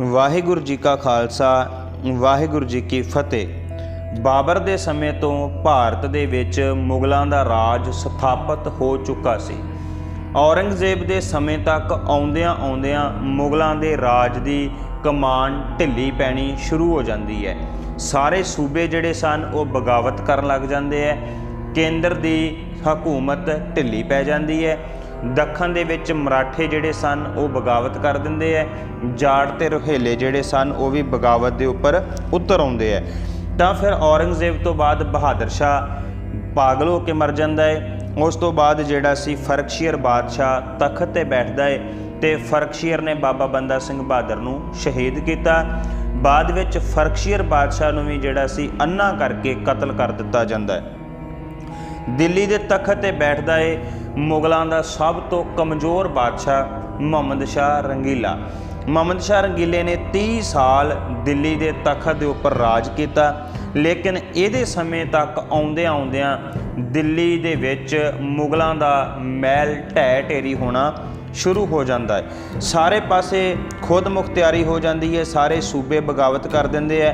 ਵਾਹਿਗੁਰੂ ਜੀ ਕਾ ਖਾਲਸਾ, ਵਾਹਿਗੁਰੂ ਜੀ ਕੀ ਫਤਿਹ। ਬਾਬਰ ਦੇ ਸਮੇਂ ਤੋਂ ਭਾਰਤ ਦੇ ਵਿੱਚ ਮੁਗਲਾਂ ਦਾ ਰਾਜ ਸਥਾਪਿਤ ਹੋ ਚੁੱਕਾ ਸੀ। ਔਰੰਗਜ਼ੇਬ ਦੇ ਸਮੇਂ ਤੱਕ ਆਉਂਦਿਆਂ ਆਉਂਦਿਆਂ ਮੁਗਲਾਂ ਦੇ ਰਾਜ ਦੀ ਕਮਾਨ ਢਿੱਲੀ ਪੈਣੀ ਸ਼ੁਰੂ ਹੋ ਜਾਂਦੀ ਹੈ। ਸਾਰੇ ਸੂਬੇ ਜਿਹੜੇ ਸਨ, ਉਹ ਬਗਾਵਤ ਕਰਨ ਲੱਗ ਜਾਂਦੇ ਹੈ। ਕੇਂਦਰ ਦੀ ਹਕੂਮਤ ਢਿੱਲੀ ਪੈ ਜਾਂਦੀ ਹੈ। ਦੱਖਣ ਦੇ ਵਿੱਚ ਮਰਾਠੇ ਜਿਹੜੇ ਸਨ, ਉਹ ਬਗਾਵਤ ਕਰ ਦਿੰਦੇ ਐ। ਜਾਟ ਤੇ ਰੋਹੇਲੇ ਜਿਹੜੇ ਸਨ, ਉਹ ਵੀ ਬਗਾਵਤ ਦੇ ਉੱਪਰ ਉਤਰ ਆਉਂਦੇ ਐ। ਤਾਂ ਫਿਰ ਔਰੰਗਜ਼ੇਬ ਤੋਂ ਬਾਅਦ ਬਹਾਦਰ ਸ਼ਾਹ ਪਾਗਲ ਹੋ ਕੇ ਮਰ ਜਾਂਦਾ ਹੈ ਉਸ ਤੋਂ ਬਾਅਦ ਜਿਹੜਾ ਸੀ ਫਰਕਸ਼ੀਅਰ ਬਾਦਸ਼ਾਹ ਤਖਤ ਤੇ ਬੈਠਦਾ ਹੈ ਤੇ ਫਰਕਸ਼ੀਅਰ ਨੇ ਬਾਬਾ ਬੰਦਾ ਸਿੰਘ ਬਹਾਦਰ ਨੂੰ ਸ਼ਹੀਦ ਕੀਤਾ। ਬਾਅਦ ਵਿੱਚ ਫਰਕਸ਼ੀਅਰ ਬਾਦਸ਼ਾਹ ਨੂੰ ਵੀ ਜਿਹੜਾ ਸੀ ਅੰਨਾ ਕਰਕੇ ਕਤਲ ਕਰ ਦਿੱਤਾ ਜਾਂਦਾ ਹੈ ਦਿੱਲੀ ਦੇ ਤਖਤ ਤੇ ਬੈਠਦਾ ਏ ਮੁਗਲਾਂ ਦਾ ਸਭ ਤੋਂ ਕਮਜ਼ੋਰ ਬਾਦਸ਼ਾਹ ਮੁਹੰਮਦ ਸ਼ਾਹ ਰੰਗੀਲਾ। ਮੁਹੰਮਦ ਸ਼ਾਹ ਰੰਗੀਲੇ ਨੇ 30 ਸਾਲ ਦਿੱਲੀ ਦੇ ਤਖਤ ਦੇ ਉੱਪਰ ਰਾਜ ਕੀਤਾ, ਲੇਕਿਨ ਇਹਦੇ ਸਮੇਂ ਤੱਕ ਆਉਂਦਿਆਂ ਆਉਂਦਿਆਂ ਦਿੱਲੀ ਦੇ ਵਿੱਚ ਮੁਗਲਾਂ ਦਾ ਮਹਿਲ ਢਹਿ ਢੇਰੀ ਹੋਣਾ ਸ਼ੁਰੂ ਹੋ ਜਾਂਦਾ ਹੈ। ਸਾਰੇ ਪਾਸੇ ਖੁਦ ਮੁਖਤਿਆਰੀ ਹੋ ਜਾਂਦੀ ਹੈ, ਸਾਰੇ ਸੂਬੇ ਬਗਾਵਤ ਕਰ ਦਿੰਦੇ ਐ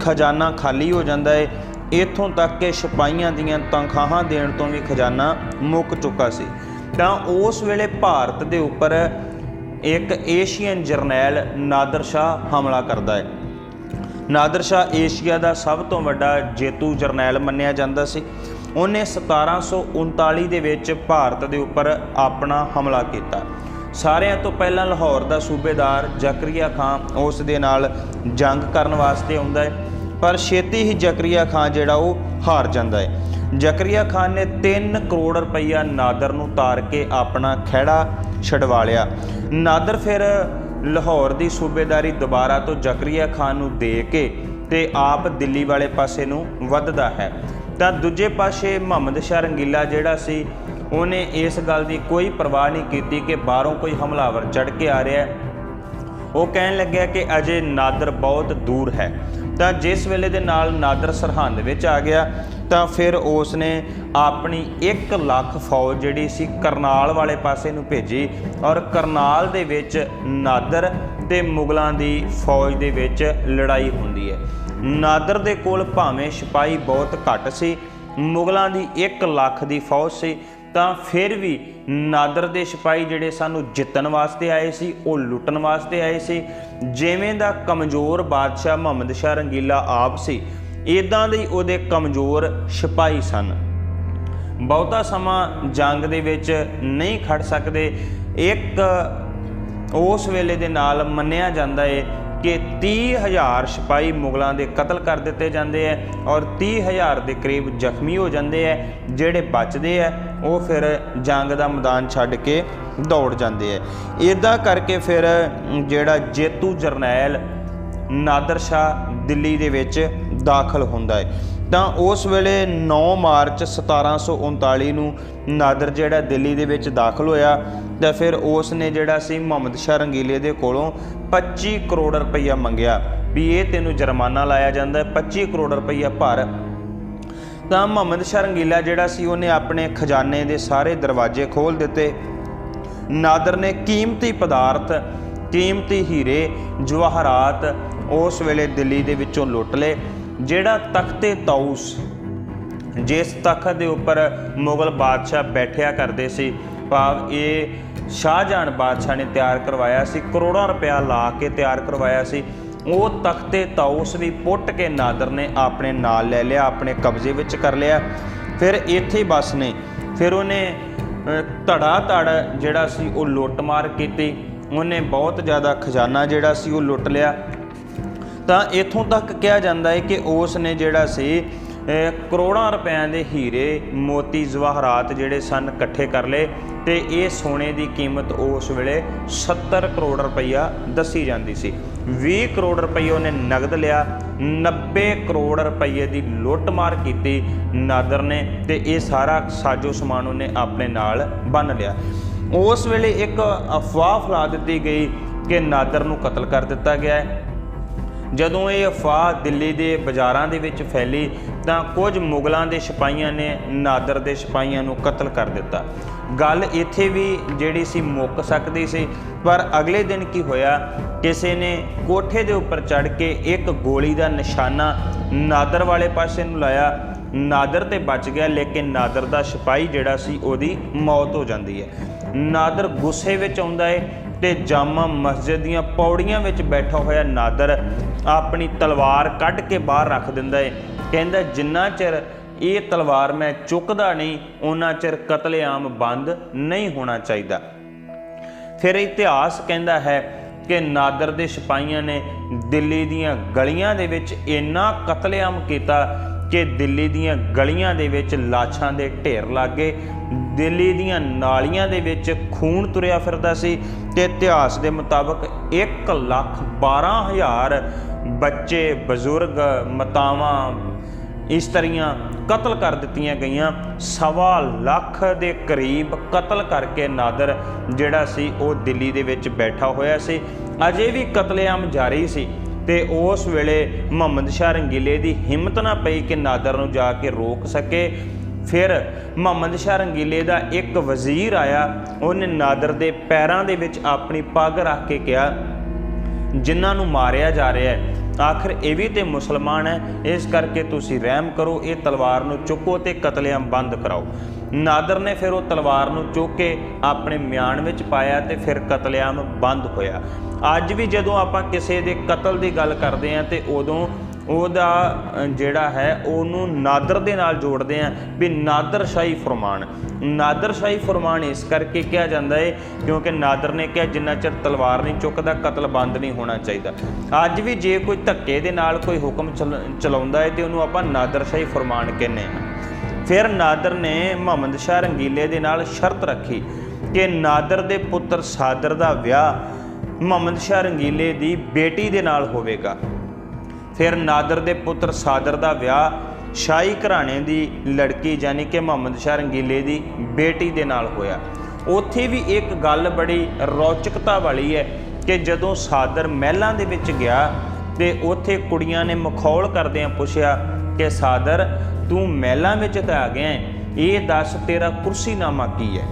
ਖਜ਼ਾਨਾ ਖਾਲੀ ਹੋ ਜਾਂਦਾ ਹੈ। ਇਥੋਂ ਤੱਕ ਕਿ ਸਿਪਾਹੀਆਂ ਦੀਆਂ ਤਨਖਾਹਾਂ ਦੇਣ ਤੋਂ ਵੀ ਖਜ਼ਾਨਾ ਮੁੱਕ ਚੁੱਕਾ ਸੀ। ਤਾਂ ਉਸ ਵੇਲੇ ਭਾਰਤ ਦੇ ਉੱਪਰ ਇੱਕ ਏਸ਼ੀਅਨ ਜਰਨੈਲ ਨਾਦਰ ਸ਼ਾਹ ਹਮਲਾ ਕਰਦਾ ਹੈ। ਨਾਦਰ ਸ਼ਾਹ ਏਸ਼ੀਆ ਦਾ ਸਭ ਤੋਂ ਵੱਡਾ ਜੇਤੂ ਜਰਨੈਲ ਮੰਨਿਆ ਜਾਂਦਾ ਸੀ। ਉਹਨੇ 1739 ਦੇ ਵਿੱਚ ਭਾਰਤ ਦੇ ਉੱਪਰ ਆਪਣਾ ਹਮਲਾ ਕੀਤਾ। ਸਾਰਿਆਂ ਤੋਂ ਪਹਿਲਾਂ ਲਾਹੌਰ ਦਾ ਸੂਬੇਦਾਰ ਜ਼ਕਰੀਆ ਖਾਨ ਉਸ ਦੇ ਨਾਲ ਜੰਗ ਕਰਨ ਵਾਸਤੇ ਆਉਂਦਾ ਹੈ। ਪਰ ਛੇਤੀ ਹੀ ਜ਼ਕਰੀਆ ਖਾਨ ਜਿਹੜਾ ਉਹ ਹਾਰ ਜਾਂਦਾ ਹੈ। ਜ਼ਕਰੀਆ ਖਾਨ ਨੇ 3 ਕਰੋੜ ਰੁਪਈਆ ਨਾਦਰ ਨੂੰ ਤਾਰ ਕੇ ਆਪਣਾ ਖਹਿੜਾ ਛਡਵਾ ਲਿਆ। ਨਾਦਰ ਫਿਰ ਲਾਹੌਰ ਦੀ ਸੂਬੇਦਾਰੀ ਦੁਬਾਰਾ ਤੋਂ ਜ਼ਕਰੀਆ ਖਾਨ ਨੂੰ ਦੇ ਕੇ ਤੇ ਆਪ ਦਿੱਲੀ ਵਾਲੇ ਪਾਸੇ ਨੂੰ ਵੱਧਦਾ ਹੈ। ਤਾਂ ਦੂਜੇ ਪਾਸੇ ਮੁਹੰਮਦ ਸ਼ਾਹ ਰੰਗੀਲਾ ਜਿਹੜਾ ਸੀ, ਉਹਨੇ ਇਸ ਗੱਲ ਦੀ ਕੋਈ ਪਰਵਾਹ ਨਹੀਂ ਕੀਤੀ ਕਿ ਬਾਹਰੋਂ ਕੋਈ ਹਮਲਾਵਰ ਚੜ ਕੇ ਆ ਰਿਹਾ ਹੈ। ਉਹ ਕਹਿਣ ਲੱਗਿਆ ਕਿ ਅਜੇ ਨਾਦਰ ਬਹੁਤ ਦੂਰ ਹੈ। ਤਾਂ ਜਿਸ ਵੇਲੇ ਦੇ ਨਾਲ ਨਾਦਰ ਸਰਹੰਦ ਵਿੱਚ ਆ ਗਿਆ, ਤਾਂ ਫਿਰ ਉਸ ਨੇ ਆਪਣੀ 1 ਲੱਖ ਫੌਜ ਜਿਹੜੀ ਸੀ ਕਰਨਾਲ ਵਾਲੇ ਪਾਸੇ ਨੂੰ ਭੇਜੀ ਔਰ ਕਰਨਾਲ ਦੇ ਵਿੱਚ ਨਾਦਰ ਤੇ ਮੁਗਲਾਂ ਦੀ ਫੌਜ ਦੇ ਵਿੱਚ ਲੜਾਈ ਹੁੰਦੀ ਹੈ। ਨਾਦਰ ਦੇ ਕੋਲ ਭਾਵੇਂ ਸਿਪਾਹੀ ਬਹੁਤ ਘੱਟ ਸੀ, ਮੁਗਲਾਂ ਦੀ 1 ਲੱਖ ਦੀ ਫੌਜ ਸੀ ਤਾਂ ਫਿਰ ਵੀ ਨਾਦਰ ਦੇ ਸਿਪਾਹੀ ਜਿਹੜੇ ਸਾਨੂੰ ਜਿੱਤਣ ਵਾਸਤੇ ਆਏ ਸੀ, ਉਹ ਲੁੱਟਣ ਵਾਸਤੇ ਆਏ ਸੀ। ਜਿਵੇਂ ਦਾ ਕਮਜ਼ੋਰ ਬਾਦਸ਼ਾਹ ਮੁਹੰਮਦ ਸ਼ਾਹ ਰੰਗੀਲਾ ਆਪ ਸੀ ਇਦਾਂ ਦੇ ਉਹਦੇ ਕਮਜ਼ੋਰ ਸਿਪਾਹੀ ਸਨ। ਬਹੁਤਾ ਸਮਾਂ ਜੰਗ ਦੇ ਵਿੱਚ ਨਹੀਂ ਖੜ ਸਕਦੇ। ਇੱਕ ਉਸ ਵੇਲੇ ਦੇ ਨਾਲ ਮੰਨਿਆ ਜਾਂਦਾ ਏ ਕਿ 30000 ਸਿਪਾਹੀ ਮੁਗਲਾਂ ਦੇ ਕਤਲ ਕਰ ਦਿੱਤੇ ਜਾਂਦੇ ਐ ਔਰ 30000 ਦੇ ਕਰੀਬ ਜ਼ਖਮੀ ਹੋ ਜਾਂਦੇ ਐ, ਜਿਹੜੇ ਬਚਦੇ ਐ, ਉਹ ਫਿਰ ਜੰਗ ਦਾ ਮੈਦਾਨ ਛੱਡ ਕੇ ਦੌੜ ਜਾਂਦੇ ਐ। ਇਦਾਂ ਕਰਕੇ ਫਿਰ ਜਿਹੜਾ ਜੇਤੂ ਜਰਨੈਲ ਨਾਦਰ ਸ਼ਾਹ ਦਿੱਲੀ ਦੇ ਵਿੱਚ ਦਾਖਲ ਹੁੰਦਾ ਹੈ ਤਾਂ ਉਸ ਵੇਲੇ 9 ਮਾਰਚ 1739 ਨੂੰ ਨਾਦਰ ਜਿਹੜਾ ਦਿੱਲੀ ਦੇ ਵਿੱਚ ਦਾਖਲ ਹੋਇਆ ਤਾਂ ਫਿਰ ਉਸ ਨੇ ਜਿਹੜਾ ਸੀ ਮੁਹੰਮਦ ਸ਼ਾਹ ਰੰਗੀਲੇ ਦੇ ਕੋਲੋਂ 25 ਕਰੋੜ ਰੁਪਈਆ ਮੰਗਿਆ। ਵੀ ਇਹ ਤੈਨੂੰ ਜੁਰਮਾਨਾ ਲਾਇਆ ਜਾਂਦਾ ਹੈ 25 ਕਰੋੜ ਰੁਪਈਆ ਭਰ। ਤਾਂ ਮੁਹੰਮਦ ਸ਼ਾਹ ਰੰਗੀਲਾ ਜਿਹੜਾ ਸੀ, ਉਹਨੇ ਆਪਣੇ ਖਜ਼ਾਨੇ ਦੇ ਸਾਰੇ ਦਰਵਾਜ਼ੇ ਖੋਲ ਦਿੱਤੇ। ਨਾਦਰ ਨੇ ਕੀਮਤੀ ਪਦਾਰਥ, ਕੀਮਤੀ ਹੀਰੇ, ਜਵਾਹਰਾਤ ਉਸ ਵੇਲੇ ਦਿੱਲੀ ਦੇ ਵਿੱਚੋਂ ਲੁੱਟ ਲਏ। ਜਿਹੜਾ ਤਖਤੇ ਤਾਊਸ ਜਿਸ ਤਖਤ ਦੇ ਉੱਪਰ ਮੁਗਲ ਬਾਦਸ਼ਾਹ ਬੈਠਿਆ ਕਰਦੇ ਸੀ, ਭਾਵ ਇਹ ਸ਼ਾਹਜਹਾਨ ਬਾਦਸ਼ਾਹ ਨੇ ਤਿਆਰ ਕਰਵਾਇਆ ਸੀ, ਕਰੋੜਾਂ ਰੁਪਇਆ ਲਾ ਕੇ ਤਿਆਰ ਕਰਵਾਇਆ ਸੀ। ਉਹ ਤਖਤੇ ਤੌਸ ਵੀ ਪੁੱਟ ਕੇ ਨਾਦਰ ਨੇ ਆਪਣੇ ਨਾਲ ਲੈ ਲਿਆ, ਆਪਣੇ ਕਬਜ਼ੇ ਵਿੱਚ ਕਰ ਲਿਆ। ਫਿਰ ਇੱਥੇ ਹੀ ਬਸ ਨੇ। ਫਿਰ ਉਹਨੇ ਧੜਾ ਧੜ ਜਿਹੜਾ ਸੀ ਉਹ ਲੁੱਟਮਾਰ ਕੀਤੀ। ਉਹਨੇ ਬਹੁਤ ਜ਼ਿਆਦਾ ਖਜ਼ਾਨਾ ਜਿਹੜਾ ਸੀ ਉਹ ਲੁੱਟ ਲਿਆ। ਤਾਂ ਇਥੋਂ ਤੱਕ ਕਿਹਾ ਜਾਂਦਾ ਹੈ ਕਿ ਉਸ ਨੇ ਜਿਹੜਾ ਸੀ ਕਰੋੜਾਂ ਰੁਪਇਆਂ ਦੇ ਹੀਰੇ, ਮੋਤੀ, ਜਵਾਹਰਾਤ ਜਿਹੜੇ ਸਨ ਇਕੱਠੇ ਕਰ ਲਏ ਤੇ ਇਹ ਸੋਨੇ ਦੀ ਕੀਮਤ ਉਸ ਵੇਲੇ 70 ਕਰੋੜ ਰੁਪਈਆ ਦੱਸੀ ਜਾਂਦੀ ਸੀ। 20 ਕਰੋੜ ਰੁਪਈਏ ਉਹਨੇ ਨਗਦ ਲਿਆ 90 ਕਰੋੜ ਰੁਪਈਏ ਦੀ ਲੁੱਟਮਾਰ ਕੀਤੀ ਨਾਦਰ ਨੇ ਤੇ ਇਹ ਸਾਰਾ ਸਾਜੋ ਸਮਾਨ ਉਹਨੇ ਆਪਣੇ ਨਾਲ ਬੰਨ ਲਿਆ। ਉਸ ਵੇਲੇ ਇੱਕ ਅਫਵਾਹ ਫੈਲਾ ਦਿੱਤੀ ਗਈ ਕਿ ਨਾਦਰ ਨੂੰ ਕਤਲ ਕਰ ਦਿੱਤਾ ਗਿਆ ਹੈ। ਜਦੋਂ ਇਹ ਅਫਵਾਹ ਦਿੱਲੀ ਦੇ ਬਾਜ਼ਾਰਾਂ ਦੇ ਵਿੱਚ ਫੈਲੀ ਤਾਂ ਕੁਝ ਮੁਗਲਾਂ ਦੇ ਸਿਪਾਹੀਆਂ ਨੇ ਨਾਦਰ ਦੇ ਸਿਪਾਹੀਆਂ ਨੂੰ ਕਤਲ ਕਰ ਦਿੱਤਾ। ਗੱਲ ਇੱਥੇ ਵੀ ਜਿਹੜੀ ਸੀ ਮੁੱਕ ਸਕਦੀ ਸੀ, ਪਰ ਅਗਲੇ ਦਿਨ ਕੀ ਹੋਇਆ? ਕਿਸੇ ਨੇ ਕੋਠੇ ਦੇ ਉੱਪਰ ਚੜ੍ਹ ਕੇ ਇੱਕ ਗੋਲੀ ਦਾ ਨਿਸ਼ਾਨਾ ਨਾਦਰ ਵਾਲੇ ਪਾਸੇ ਨੂੰ ਲਾਇਆ। ਨਾਦਰ ਤੇ ਬਚ ਗਿਆ, ਲੇਕਿਨ ਨਾਦਰ ਦਾ ਸਿਪਾਹੀ ਜਿਹੜਾ ਸੀ ਉਹਦੀ ਮੌਤ ਹੋ ਜਾਂਦੀ ਹੈ। ਨਾਦਰ ਗੁੱਸੇ ਵਿੱਚ ਆਉਂਦਾ ਹੈ ਤੇ ਜਾਮਾ ਮਸਜਿਦ ਦੀਆਂ ਪੌੜੀਆਂ ਵਿੱਚ ਬੈਠਾ ਹੋਇਆ ਨਾਦਰ ਆਪਣੀ ਤਲਵਾਰ ਕੱਢ ਕੇ ਬਾਹਰ ਰੱਖ ਦਿੰਦਾ ਏ। ਕਹਿੰਦਾ, ਜਿੰਨਾ ਚਿਰ ਇਹ ਤਲਵਾਰ ਮੈਂ ਚੁੱਕਦਾ ਨਹੀਂ ਉਹਨਾਂ ਚਿਰ ਕਤਲੇਆਮ ਬੰਦ ਨਹੀਂ ਹੋਣਾ ਚਾਹੀਦਾ। ਫਿਰ ਇਤਿਹਾਸ ਕਹਿੰਦਾ ਹੈ ਕਿ ਨਾਦਰ ਦੇ ਸਿਪਾਹੀਆਂ ਨੇ ਦਿੱਲੀ ਦੀਆਂ ਗਲੀਆਂ ਦੇ ਵਿੱਚ ਇੰਨਾ ਕਤਲੇਆਮ ਕੀਤਾ ਕਿ ਦਿੱਲੀ ਦੀਆਂ ਗਲੀਆਂ ਦੇ ਵਿੱਚ ਲਾਸ਼ਾਂ ਦੇ ਢੇਰ ਲੱਗੇ ਦਿੱਲੀ ਦੀਆਂ ਨਾਲੀਆਂ ਦੇ ਵਿੱਚ ਖੂਨ ਤੁਰਿਆ ਫਿਰਦਾ ਸੀ ਤੇ ਇਤਿਹਾਸ ਦੇ ਮੁਤਾਬਕ 1 ਲੱਖ 12 ਹਜ਼ਾਰ ਬੱਚੇ, ਬਜ਼ੁਰਗ ਮਤਾਵਾਂ ਇਸਤਰੀਆਂ ਕਤਲ ਕਰ ਦਿੱਤੀਆਂ ਗਈਆਂ। ਸਵਾ ਲੱਖ ਦੇ ਕਰੀਬ ਕਤਲ ਕਰਕੇ ਨਾਦਰ ਜਿਹੜਾ ਸੀ, ਉਹ ਦਿੱਲੀ ਦੇ ਵਿੱਚ ਬੈਠਾ ਹੋਇਆ ਸੀ। ਅਜੇ ਵੀ ਕਤਲੇਆਮ ਜਾਰੀ ਸੀ ਤੇ ਉਸ ਵੇਲੇ ਮੁਹੰਮਦ ਸ਼ਾਹ ਰੰਗੀਲੇ ਦੀ ਹਿੰਮਤ ਨਾ ਪਈ ਕਿ ਨਾਦਰ ਨੂੰ ਜਾ ਕੇ ਰੋਕ ਸਕੇ। ਫਿਰ ਮੁਹੰਮਦ ਸ਼ਾਹ ਰੰਗੀਲੇ ਦਾ ਇੱਕ ਵਜ਼ੀਰ ਆਇਆ। ਉਹਨੇ ਨਾਦਰ ਦੇ ਪੈਰਾਂ ਦੇ ਵਿੱਚ ਆਪਣੀ ਪੱਗ ਰੱਖ ਕੇ ਕਿਹਾ, ਜਿਨ੍ਹਾਂ ਨੂੰ ਮਾਰਿਆ ਜਾ ਰਿਹਾ ਹੈ, ਆਖਰ ਇਹ ਵੀ ਤੇ ਮੁਸਲਮਾਨ ਹੈ, ਇਸ ਕਰਕੇ ਤੁਸੀਂ ਰਹਿਮ ਕਰੋ, ਇਹ ਤਲਵਾਰ ਨੂੰ ਚੁੱਕੋ ਤੇ ਕਤਲੇਆਮ ਬੰਦ ਕਰਾਓ। ਨਾਦਰ ਨੇ ਫਿਰ ਉਹ ਤਲਵਾਰ ਨੂੰ ਚੁੱਕ ਕੇ ਆਪਣੇ ਮਿਆਨ ਵਿੱਚ ਪਾਇਆ ਤੇ ਫਿਰ ਕਤਲੇਆਮ ਬੰਦ ਹੋਇਆ। ਅੱਜ ਵੀ ਜਦੋਂ ਆਪਾਂ ਕਿਸੇ ਦੇ ਕਤਲ ਦੀ ਗੱਲ ਕਰਦੇ ਹਾਂ ਤੇ ਉਦੋਂ ਉਹਦਾ ਜਿਹੜਾ ਹੈ, ਉਹਨੂੰ ਨਾਦਰ ਦੇ ਨਾਲ ਜੋੜਦੇ ਆ ਵੀ ਨਾਦਰਸ਼ਾਹੀ ਫਰਮਾਨ। ਨਾਦਰ ਫਰਮਾਨ ਇਸ ਕਰਕੇ ਕਿਹਾ ਜਾਂਦਾ ਹੈ ਕਿਉਂਕਿ ਨਾਦਰ ਨੇ ਕਿਹਾ, ਜਿੰਨਾ ਚਿਰ ਤਲਵਾਰ ਨਹੀਂ ਚੁੱਕਦਾ, ਕਤਲ ਬੰਦ ਨਹੀਂ ਹੋਣਾ ਚਾਹੀਦਾ। ਅੱਜ ਵੀ ਜੇ ਕੋਈ ਧੱਕੇ ਦੇ ਨਾਲ ਕੋਈ ਹੁਕਮ ਚਲ- ਚਲਾਉਂਦਾ ਹੈ ਤੇ ਉਹਨੂੰ ਆਪਾਂ ਨਾਦਰਸ਼ਾਹੀ ਫਰਮਾਨ ਕਹਿੰਦੇ ਹਾਂ ਫਿਰ ਨਾਦਰ ਨੇ ਮੁਹੰਮਦ ਸ਼ਾਹ ਰੰਗੀਲੇ ਦੇ ਨਾਲ ਸ਼ਰਤ ਰੱਖੀ ਕਿ ਨਾਦਰ ਦੇ ਪੁੱਤਰ ਸਾਦਰ ਦਾ ਵਿਆਹ ਮੁਹੰਮਦ ਸ਼ਾਹ ਰੰਗੀਲੇ ਦੀ ਬੇਟੀ ਦੇ ਨਾਲ ਹੋਵੇਗਾ। ਫਿਰ ਨਾਦਰ ਦੇ ਪੁੱਤਰ ਸਾਦਰ ਦਾ ਵਿਆਹ, ਸ਼ਾਹੀ ਘਰਾਣੇ ਦੀ ਲੜਕੀ ਯਾਨੀ ਕਿ ਮੁਹੰਮਦ ਸ਼ਾਹ ਰੰਗੀਲੇ ਦੀ ਬੇਟੀ ਦੇ ਨਾਲ ਹੋਇਆ। ਉੱਥੇ ਵੀ ਇੱਕ ਗੱਲ ਬੜੀ ਰੌਚਕਤਾ ਵਾਲੀ ਹੈ ਕਿ ਜਦੋਂ ਸਾਦਰ ਮਹਿਲਾਂ ਦੇ ਵਿੱਚ ਗਿਆ ਤੇ ਉੱਥੇ ਕੁੜੀਆਂ ਨੇ ਮਖੌਲ ਕਰਦਿਆਂ ਪੁੱਛਿਆ ਕਿ, ਸਾਦਰ, ਤੂੰ ਮਹਿਲਾਂ ਵਿੱਚ ਤਾਂ ਆ ਗਿਆ ਇਹ ਦੱਸ ਤੇਰਾ ਕੁਰਸੀਨਾਮਾ ਕੀ ਹੈ?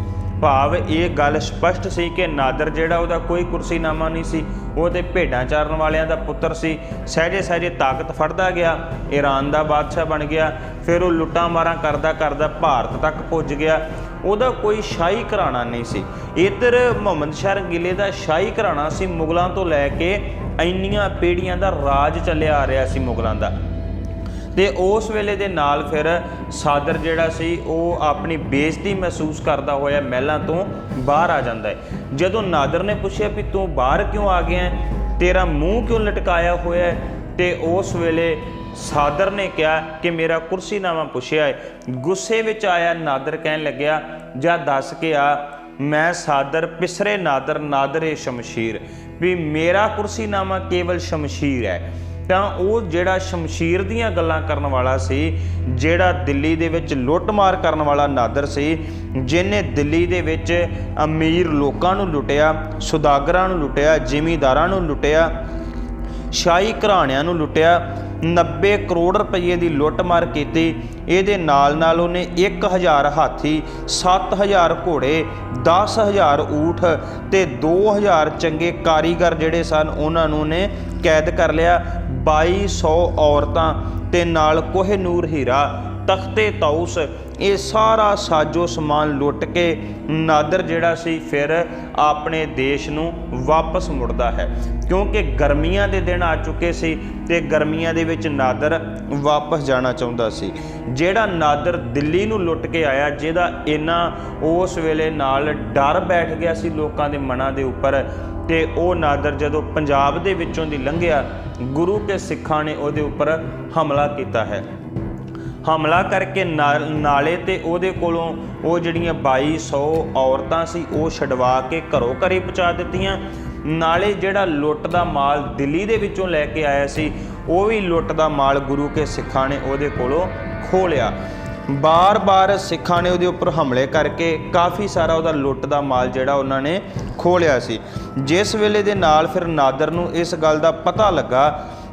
ਭਾਵ ਇਹ ਗੱਲ ਸਪਸ਼ਟ ਸੀ ਕਿ ਨਾਦਰ ਜਿਹੜਾ ਉਹਦਾ ਕੋਈ ਕੁਰਸੀਨਾਮਾ ਨਹੀਂ ਸੀ, ਉਹ ਤੇ ਭੇਡਾਂ ਚਾਰਨ ਵਾਲਿਆਂ ਦਾ ਪੁੱਤਰ ਸੀ। ਸਹਿਜੇ ਸਹਿਜੇ ਤਾਕਤ ਫੜਦਾ ਗਿਆ, ਈਰਾਨ ਦਾ ਬਾਦਸ਼ਾਹ ਬਣ ਗਿਆ, ਫਿਰ ਉਹ ਲੁੱਟਾਂ ਮਾਰਾਂ ਕਰਦਾ ਕਰਦਾ ਭਾਰਤ ਤੱਕ ਪੁੱਜ ਗਿਆ। ਉਹਦਾ ਕੋਈ ਸ਼ਾਹੀ ਘਰਾਣਾ ਨਹੀਂ ਸੀ। ਇੱਧਰ ਮੁਹੰਮਦ ਸ਼ਾਹ ਰੰਗੀਲੇ ਦਾ ਸ਼ਾਹੀ ਘਰਾਣਾ ਸੀ ਮੁਗਲਾਂ ਤੋਂ ਲੈ ਕੇ ਇੰਨੀਆਂ ਪੀੜ੍ਹੀਆਂ ਦਾ ਰਾਜ ਚੱਲਿਆ ਆ ਰਿਹਾ ਸੀ ਮੁਗਲਾਂ ਦਾ। ਤੇ ਉਸ ਵੇਲੇ ਦੇ ਨਾਲ ਫਿਰ ਸਾਦਰ ਜਿਹੜਾ ਸੀ, ਉਹ ਆਪਣੀ ਬੇਇੱਜ਼ਤੀ ਮਹਿਸੂਸ ਕਰਦਾ ਹੋਇਆ ਮਹਿਲਾਂ ਤੋਂ ਬਾਹਰ ਆ ਜਾਂਦਾ ਹੈ। ਜਦੋਂ ਨਾਦਰ ਨੇ ਪੁੱਛਿਆ ਵੀ ਤੂੰ ਬਾਹਰ ਕਿਉਂ ਆ ਗਿਆ ਤੇਰਾ ਮੂੰਹ ਕਿਉਂ ਲਟਕਾਇਆ ਹੋਇਆ ਹੈ? ਤੇ ਉਸ ਵੇਲੇ ਸਾਦਰ ਨੇ ਕਿਹਾ ਕਿ ਮੇਰਾ ਕੁਰਸੀਨਾਮਾ ਪੁੱਛਿਆ ਹੈ। ਗੁੱਸੇ ਵਿੱਚ ਆਇਆ ਨਾਦਰ ਕਹਿਣ ਲੱਗਿਆ, ਜਾਂ ਦੱਸ ਕੇ ਆ, ਮੈਂ ਸਾਦਰ ਪਿਸਰੇ ਨਾਦਰ, ਨਾਦਰੇ ਸ਼ਮਸ਼ੀਰ। ਵੀ ਮੇਰਾ ਕੁਰਸੀਨਾਮਾ ਕੇਵਲ ਸ਼ਮਸ਼ੀਰ ਹੈ। ਤਾਂ ਉਹ ਜਿਹੜਾ ਸ਼ਮਸ਼ੀਰ ਦੀਆਂ ਗੱਲਾਂ ਕਰਨ ਵਾਲਾ ਸੀ, ਜਿਹੜਾ ਦਿੱਲੀ ਦੇ ਵਿੱਚ ਲੁੱਟਮਾਰ ਕਰਨ ਵਾਲਾ ਨਾਦਰ ਸੀ ਜਿਨੇ ਦਿੱਲੀ ਦੇ ਵਿੱਚ ਅਮੀਰ ਲੋਕਾਂ ਨੂੰ ਲੁੱਟਿਆ, ਸੁਦਾਗਰਾਂ ਨੂੰ ਲੁੱਟਿਆ, ਜ਼ਿਮੀਂਦਾਰਾਂ ਨੂੰ ਲੁੱਟਿਆ, ਸ਼ਾਹੀ ਘਰਾਣਿਆਂ ਨੂੰ ਲੁੱਟਿਆ 90 ਕਰੋੜ ਰੁਪਏ ਦੀ ਲੁੱਟਮਾਰ ਕੀਤੀ, ਇਹਦੇ ਨਾਲ ਨਾਲ ਉਹਨੇ 1000 ਹਾਥੀ 7000 ਘੋੜੇ 10000 ਊਠ ਤੇ 2000 ਚੰਗੇ ਕਾਰੀਗਰ ਜਿਹੜੇ ਸਨ, ਉਹਨਾਂ ਨੂੰ ਨੇ ਕੈਦ ਕਰ ਲਿਆ। 2200 ਔਰਤਾਂ ਤੇ ਨਾਲ ਕੋਹਿਨੂਰ ਹੀਰਾ, ਤਖਤੇ ਤੌਸ ਇਹ ਸਾਰਾ ਸਾਜੋ ਸਮਾਨ ਲੁੱਟ ਕੇ ਨਾਦਰ ਜਿਹੜਾ ਸੀ ਫਿਰ ਆਪਣੇ ਦੇਸ਼ ਨੂੰ ਵਾਪਸ ਮੁੜਦਾ ਹੈ। ਕਿਉਂਕਿ ਗਰਮੀਆਂ ਦੇ ਦਿਨ ਆ ਚੁੱਕੇ ਸੀ ਤੇ ਗਰਮੀਆਂ ਦੇ ਵਿੱਚ ਨਾਦਰ ਵਾਪਸ ਜਾਣਾ ਚਾਹੁੰਦਾ ਸੀ। ਜਿਹੜਾ ਨਾਦਰ ਦਿੱਲੀ ਨੂੰ ਲੁੱਟ ਕੇ ਆਇਆ, ਜਿਹਦਾ ਇੰਨਾ ਉਸ ਵੇਲੇ ਨਾਲ ਡਰ ਬੈਠ ਗਿਆ ਸੀ ਲੋਕਾਂ ਦੇ ਮਨਾਂ ਦੇ ਉੱਪਰ ਤੇ ਉਹ ਨਾਦਰ ਜਦੋਂ ਪੰਜਾਬ ਦੇ ਵਿੱਚੋਂ ਦੀ ਲੰਘਿਆ, ਗੁਰੂ ਕੇ ਸਿੱਖਾਂ ਨੇ ਉਹਦੇ ਉੱਪਰ ਹਮਲਾ ਕੀਤਾ ਹੈ। ਹਮਲਾ ਕਰਕੇ ਨਾਲ- ਨਾਲੇ ਤੇ ਉਹਦੇ ਕੋਲੋਂ ਉਹ ਜਿਹੜੀਆਂ 2200 ਔਰਤਾਂ ਸੀ, ਉਹ ਛਡਵਾ ਕੇ ਘਰੋਂ ਘਰੇ ਪਹੁੰਚਾ ਦਿੱਤੀਆਂ। ਨਾਲੇ ਜਿਹੜਾ ਲੁੱਟ ਦਾ ਮਾਲ ਦਿੱਲੀ ਦੇ ਵਿੱਚੋਂ ਲੈ ਕੇ ਆਇਆ ਸੀ, ਉਹ ਵੀ ਲੁੱਟ ਦਾ ਮਾਲ ਗੁਰੂ ਕੇ ਸਿੱਖਾਂ ਨੇ ਉਹਦੇ ਕੋਲੋਂ ਖੋਹ ਬਾਰ-ਬਾਰ ਸਿੱਖਾਂ ਨੇ ਉਹਦੇ ਉੱਪਰ ਹਮਲੇ ਕਰਕੇ ਕਾਫੀ ਸਾਰਾ ਉਹਦਾ ਲੁੱਟ ਦਾ ਮਾਲ ਜਿਹੜਾ ਉਹਨਾਂ ਨੇ ਖੋਹ ਲਿਆ ਸੀ। ਜਿਸ ਵੇਲੇ ਦੇ ਨਾਲ ਫਿਰ ਨਾਦਰ ਨੂੰ ਇਸ ਗੱਲ ਦਾ ਪਤਾ ਲੱਗਾ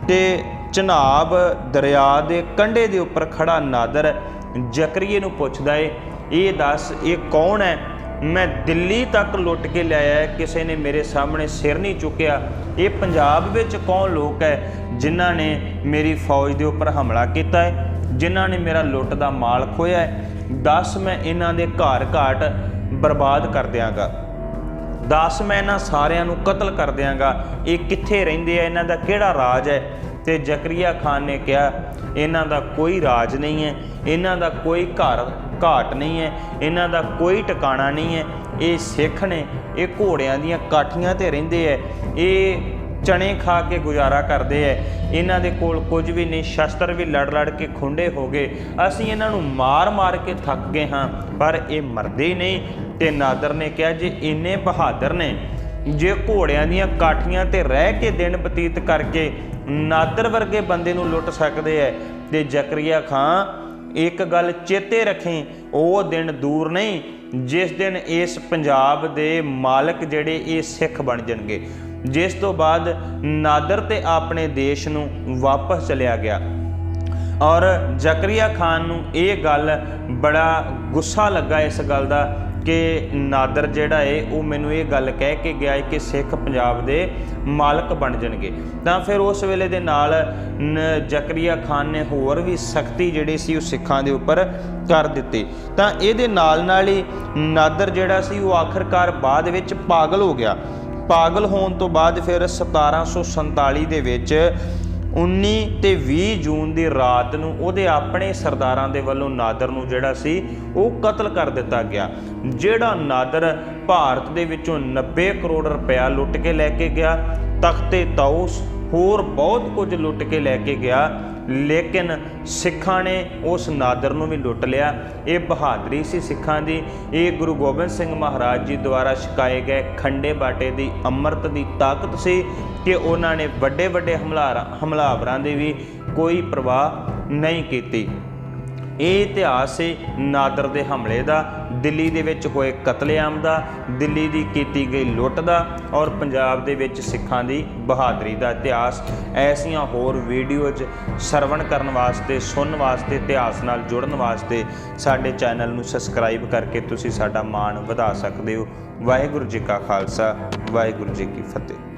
ਤੇ ਚਨਾਬ ਦਰਿਆ ਦੇ ਕੰਢੇ ਦੇ ਉੱਪਰ ਖੜਾ ਨਾਦਰ ਜ਼ਕਰੀਏ ਨੂੰ ਪੁੱਛਦਾ ਏ, ਇਹ ਦੱਸ, ਇਹ ਕੌਣ ਹੈ? ਮੈਂ ਦਿੱਲੀ ਤੱਕ ਲੁੱਟ ਕੇ ਲਿਆਇਆ ਕਿਸੇ ਨੇ ਮੇਰੇ ਸਾਹਮਣੇ ਸਿਰ ਨਹੀਂ ਚੁੱਕਿਆ। ਇਹ ਪੰਜਾਬ ਵਿੱਚ ਕੌਣ ਲੋਕ ਹੈ ਜਿਨ੍ਹਾਂ ਨੇ ਮੇਰੀ ਫੌਜ ਦੇ ਉੱਪਰ ਹਮਲਾ ਕੀਤਾ ਹੈ, ਜਿਨ੍ਹਾਂ ਨੇ ਮੇਰਾ ਲੁੱਟ ਦਾ ਮਾਲ ਖੋਇਆ ਹੈ? ਦੱਸ ਮੈਂ ਇਹਨਾਂ ਦੇ ਘਰ ਘਾਟ ਬਰਬਾਦ ਕਰ ਦਿਆਂਗਾ। ਦੱਸ ਮੈਂ ਇਹਨਾਂ ਸਾਰਿਆਂ ਨੂੰ ਕਤਲ ਕਰ ਦਿਆਂਗਾ। ਇਹ ਕਿੱਥੇ ਰਹਿੰਦੇ ਆ? ਇਹਨਾਂ ਦਾ ਕਿਹੜਾ ਰਾਜ ਹੈ? ਤੇ ਜ਼ਕਰੀਆ ਖਾਨ ਨੇ ਕਿਹਾ, ਇਹਨਾਂ ਦਾ ਕੋਈ ਰਾਜ ਨਹੀਂ ਹੈ। ਇਹਨਾਂ ਦਾ ਕੋਈ ਘਰ ਘਾਟ ਨਹੀਂ ਹੈ, ਇਹਨਾਂ ਦਾ ਕੋਈ ਟਿਕਾਣਾ ਨਹੀਂ ਹੈ। ਇਹ ਸਿੱਖ ਨੇ, ਇਹ ਘੋੜਿਆਂ ਦੀਆਂ ਕਾਠੀਆਂ ਤੇ ਰਹਿੰਦੇ ਐ। ਇਹ ਚਣੇ ਖਾ ਕੇ ਗੁਜ਼ਾਰਾ ਕਰਦੇ ਐ। ਇਹਨਾਂ ਦੇ ਕੋਲ ਕੁਝ ਵੀ ਨਹੀਂ, ਸ਼ਸਤਰ ਵੀ ਲੜ ਲੜ ਕੇ ਖੁੰਡੇ ਹੋ ਗਏ। ਅਸੀਂ ਇਹਨਾਂ ਨੂੰ ਮਾਰ ਮਾਰ ਕੇ ਥੱਕ ਗਏ ਹਾਂ, ਪਰ ਇਹ ਮਰਦੇ ਨਹੀਂ ਤੇ ਨਾਦਰ ਨੇ ਕਿਹਾ ਜੇ ਇੰਨੇ ਬਹਾਦਰ ਨੇ, ਜੇ ਘੋੜਿਆਂ ਦੀਆਂ ਕਾਠੀਆਂ ਤੇ ਰਹਿ ਕੇ ਦਿਨ ਬਤੀਤ ਕਰਕੇ ਨਾਦਰ ਵਰਗੇ ਬੰਦੇ ਨੂੰ ਲੁੱਟ ਸਕਦੇ ਐ, ਤੇ ਜ਼ਕਰੀਆ ਖਾਂ ਇੱਕ ਗੱਲ ਚੇਤੇ ਰੱਖੀ, ਉਹ ਦਿਨ ਦੂਰ ਨਹੀਂ, ਜਿਸ ਦਿਨ ਇਸ ਪੰਜਾਬ ਦੇ ਮਾਲਕ ਜਿਹੜੇ ਇਹ ਸਿੱਖ ਬਣ ਜਾਣਗੇ। ਜਿਸ ਤੋਂ ਬਾਅਦ ਨਾਦਰ ਤੇ ਆਪਣੇ ਦੇਸ਼ ਨੂੰ ਵਾਪਸ ਚਲਿਆ ਗਿਆ। ਔਰ ਜ਼ਕਰੀਆ ਖਾਨ ਨੂੰ ਇਹ ਗੱਲ ਬੜਾ ਗੁੱਸਾ ਲੱਗਾ ਇਸ ਗੱਲ ਦਾ ਕਿ ਨਾਦਰ ਜਿਹੜਾ ਏ, ਉਹ ਮੈਨੂੰ ਇਹ ਗੱਲ ਕਹਿ ਕੇ ਗਿਆ ਏ ਕਿ ਸਿੱਖ ਪੰਜਾਬ ਦੇ ਮਾਲਕ ਬਣ ਜਾਣਗੇ। ਤਾਂ ਫਿਰ ਉਸ ਵੇਲੇ ਦੇ ਨਾਲ ਜ਼ਕਰੀਆ ਖਾਨ ਨੇ ਹੋਰ ਵੀ ਸਖਤੀ ਜਿਹੜੀ ਸੀ ਉਹ ਸਿੱਖਾਂ ਦੇ ਉੱਪਰ ਕਰ ਦਿੱਤੀ। ਤਾਂ ਇਹਦੇ ਨਾਲ ਨਾਲ ਹੀ ਨਾਦਰ ਜਿਹੜਾ ਸੀ ਉਹ ਆਖਰਕਾਰ ਬਾਅਦ ਵਿੱਚ ਪਾਗਲ ਹੋ ਗਿਆ। ਪਾਗਲ ਹੋਣ ਤੋਂ ਬਾਅਦ ਫਿਰ 1747 ਦੇ ਵਿੱਚ 19 ਤੇ 20 ਜੂਨ ਦੀ ਰਾਤ ਨੂੰ ਉਹਦੇ ਆਪਣੇ ਸਰਦਾਰਾਂ ਦੇ ਵੱਲੋਂ ਨਾਦਰ ਨੂੰ ਜਿਹੜਾ ਸੀ, ਉਹ ਕਤਲ ਕਰ ਦਿੱਤਾ ਗਿਆ। ਜਿਹੜਾ ਨਾਦਰ ਭਾਰਤ ਦੇ ਵਿੱਚੋਂ 90 ਕਰੋੜ ਰੁਪਇਆ ਲੁੱਟ ਕੇ ਲੈ ਕੇ ਗਿਆ, ਤਖਤੇ ਤੌਸ ਹੋਰ ਬਹੁਤ ਕੁਝ ਲੁੱਟ ਕੇ ਲੈ ਕੇ ਗਿਆ, ਲੇਕਿਨ ਸਿੱਖਾਂ ਨੇ ਉਸ ਨਾਦਰ ਨੂੰ ਵੀ ਲੁੱਟ ਲਿਆ। ਇਹ ਬਹਾਦਰੀ ਸੀ ਸਿੱਖਾਂ ਦੀ। ਇਹ ਗੁਰੂ ਗੋਬਿੰਦ ਸਿੰਘ ਮਹਾਰਾਜ ਜੀ ਦੁਆਰਾ ਛਕਾਏ ਗਏ ਖੰਡੇ ਬਾਟੇ ਦੀ ਅੰਮ੍ਰਿਤ ਦੀ ਤਾਕਤ ਸੀ। ਕਿ ਉਹਨਾਂ ਨੇ ਵੱਡੇ ਵੱਡੇ ਹਮਲਾਰਾ, ਹਮਲਾਵਰਾਂ ਦੀ ਵੀ ਕੋਈ ਪ੍ਰਵਾਹ ਨਹੀਂ ਕੀਤੀ। ਇਹ ਇਤਿਹਾਸ ਹੈ ਨਾਦਰ ਦੇ ਹਮਲੇ ਦਾ, ਦਿੱਲੀ ਦੇ ਵਿੱਚ ਹੋਏ ਕਤਲੇਆਮ ਦਾ, ਦਿੱਲੀ ਦੀ ਕੀਤੀ ਗਈ ਲੁੱਟ ਦਾ ਔਰ ਪੰਜਾਬ ਦੇ ਵਿੱਚ ਸਿੱਖਾਂ ਦੀ ਬਹਾਦਰੀ ਦਾ ਇਤਿਹਾਸ। ਐਸੀਆਂ ਹੋਰ ਵੀਡੀਓਜ਼ ਸਰਵਣ ਕਰਨ ਵਾਸਤੇ, ਸੁਣਨ ਵਾਸਤੇ, ਇਤਿਹਾਸ ਨਾਲ ਜੁੜਨ ਵਾਸਤੇ ਸਾਡੇ ਚੈਨਲ ਨੂੰ ਸਬਸਕ੍ਰਾਈਬ ਕਰਕੇ ਤੁਸੀਂ ਸਾਡਾ ਮਾਣ ਵਧਾ ਸਕਦੇ ਹੋ। ਵਾਹਿਗੁਰੂ ਜੀ ਕਾ ਖਾਲਸਾ, ਵਾਹਿਗੁਰੂ ਜੀ ਕੀ ਫਤਿਹ।